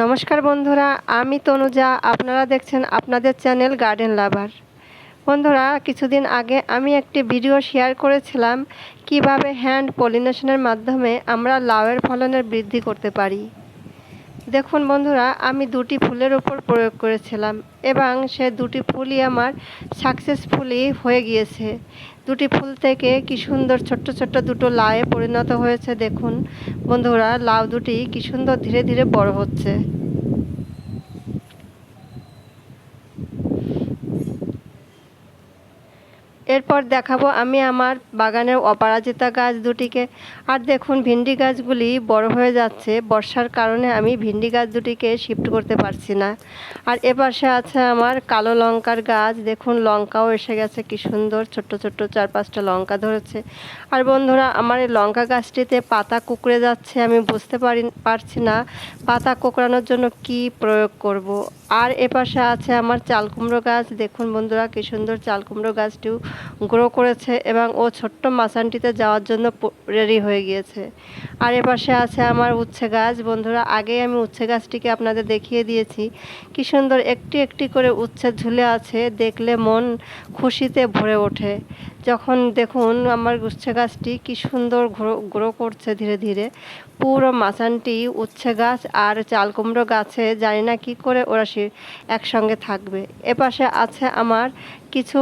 নমস্কার বন্ধুরা, আমি তনুজা, আপনারা দেখছেন আপনাদের চ্যানেল গার্ডেন লাভার বন্ধুরা, কিছুদিন আগে আমি একটি ভিডিও শেয়ার করেছিলাম কীভাবে হ্যান্ড পলিনেশনের মাধ্যমে আমরা লাউয়ের ফলনের বৃদ্ধি করতে পারি। দেখুন বন্ধুরা, আমি দুটি ফুলের ওপর প্রয়োগ করেছিলাম এবং সে দুটি ফুলই আমার সাকসেসফুলি হয়ে গিয়েছে। দুটি ফুল থেকে কি সুন্দর ছোট্ট ছোট্ট দুটো লাউয়ে পরিণত হয়েছে দেখুন। বন্ধুরা, লাউ দুটি কি সুন্দর ধীরে ধীরে বড় হচ্ছে। এরপর দেখাবো আমি আমার বাগানের অপরাজিতা গাছ দুটিকে। আর দেখুন, ভিন্ডি গাছগুলি বড় হয়ে যাচ্ছে। বর্ষার কারণে আমি ভিন্ডি গাছ দুটিকে শিফট করতে পারছি না। আর এপাশে আছে আমার কালো লঙ্কার গাছ। দেখুন, লঙ্কাও এসে গেছে। কি সুন্দর, ছোট্ট ছোট্ট চার পাঁচটা লঙ্কা ধরেছে। আর বন্ধুরা, আমার এই লঙ্কা গাছটিতে পাতা কুকড়ে যাচ্ছে আমি বুঝতে পারি, পারছি না। পাতা কোকড়ানোর জন্য কি প্রয়োগ করব। আর এপাশে আছে আমার চাল কুমড়ো গাছ। দেখুন বন্ধুরা, কি সুন্দর চাল কুমড়ো গাছটিও গ্রো করেছে এবং ও ছোট্ট মাসানটিতে যাওয়ার জন্য রেডি হয়ে গিয়েছে। আর এপাশে আছে আমার উচ্ছে গাছ। বন্ধুরা, আগেই আমি উচ্ছে গাছটিকে আপনাদের দেখিয়ে দিয়েছি। কি সুন্দর একটি একটি করে উচ্ছে ঝুলে আছে। দেখলে মন খুশিতে ভরে ওঠে। যখন দেখুন আমার উচ্ছে গাছটি কি সুন্দর গ্রো গ্রো করছে ধীরে ধীরে। পুরো মাচানটি উচ্ছে গাছ আর চাল কুমড়ো গাছে, জানি না কী করে ওরা সে একসঙ্গে থাকবে। এপাশে আছে আমার কিছু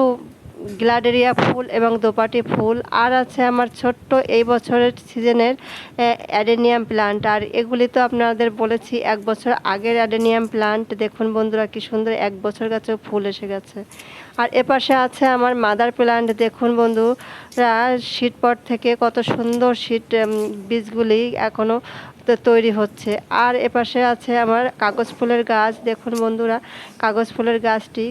গ্লাডেরিয়া ফুল এবং দোপাটি ফুল। আর আছে আমার ছোট্ট এই বছরের সিজনের অ্যাডেনিয়াম প্লান্ট। আর এগুলি তো আপনাদের বলেছি, এক বছর আগের অ্যাডেনিয়াম প্লান্ট। দেখুন বন্ধুরা, কি সুন্দর এক বছর গাছেও ফুল এসে গেছে। আর এপাশে আছে আমার মাদার প্লান্ট। দেখুন বন্ধুরা শীতপট থেকে কত সুন্দর শীত বীজগুলি এখনও তৈরি হচ্ছে। আর এপাশে আছে আমার কাগজ ফুলের গাছ। দেখুন বন্ধুরা, কাগজ ফুলের গাছটি